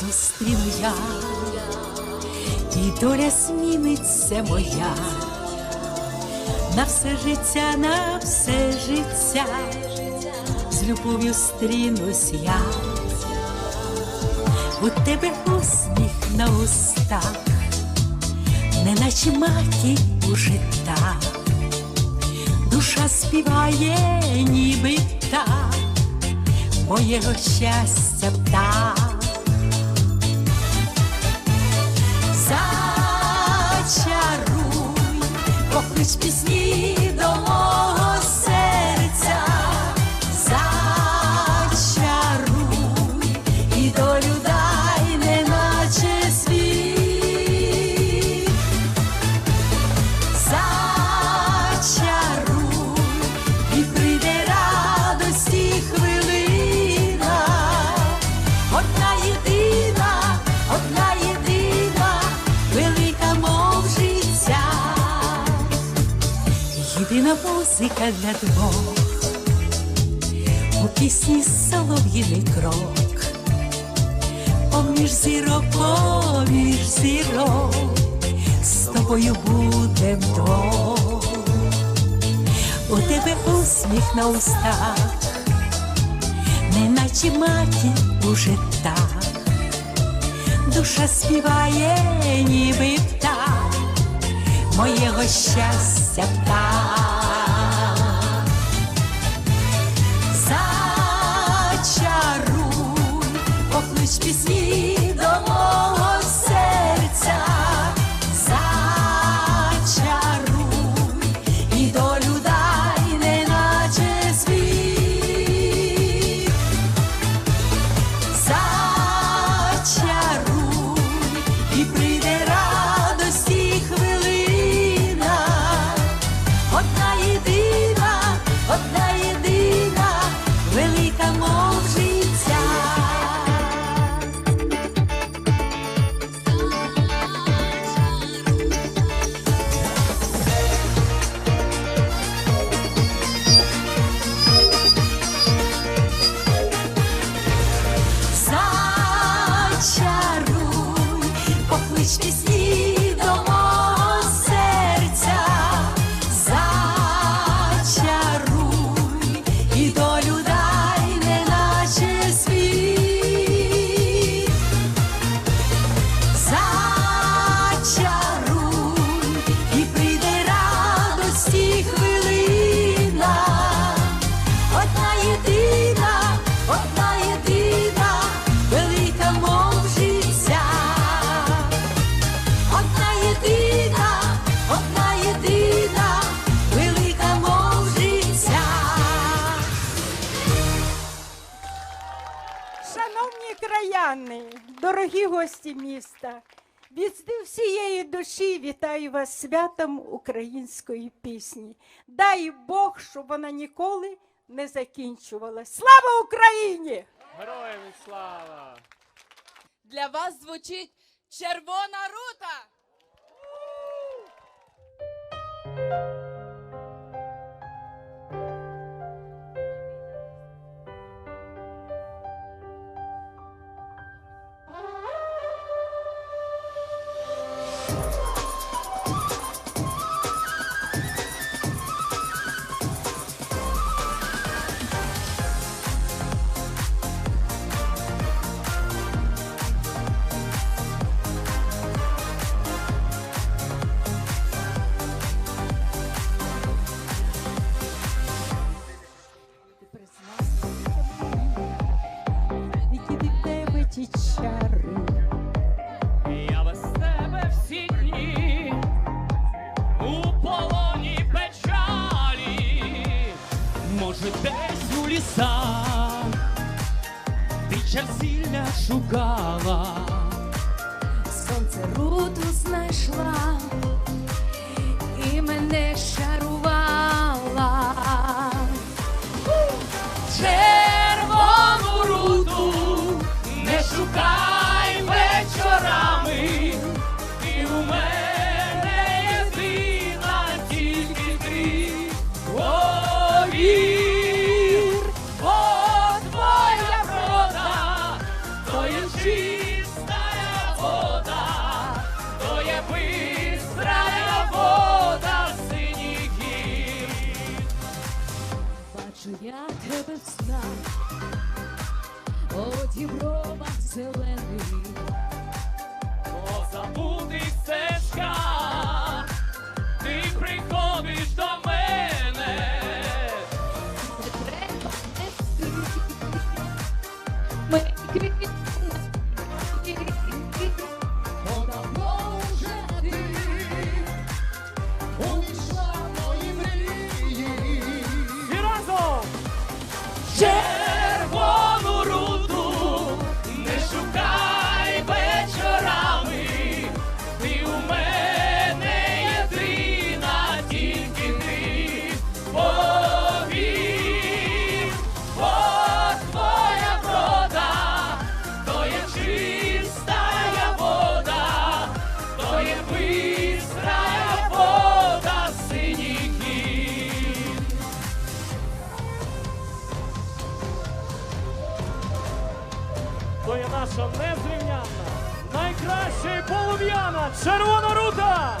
зустріну я, і доля зміниться моя, на все життя, на все життя, з любов'ю стрінусь я, у тебе усміх на устах, неначе маті у життах, душа співає, ніби птах, моєго щастя птах. Поклич пісні єдина музика для двох, у пісні солов'їний крок, поміж зірок, поміж зірок, з тобою будем двох. У тебе усміх на устах, неначе маті у життах, душа співає, ніби птах, моєго щастя птах. te Шановні краяни, дорогі гості міста, від всієї душі вітаю вас святом української пісні. Дай Бог, щоб вона ніколи не закінчувалась. Слава Україні! Героям слава! Для вас звучить червона рута. Лісах ти черзілля шукала. Сонце руту знайшла і мене щарувала. я тебе взнав, о діброва зелений. то є наша незрівнянна найкраща і полум'яна червона рута.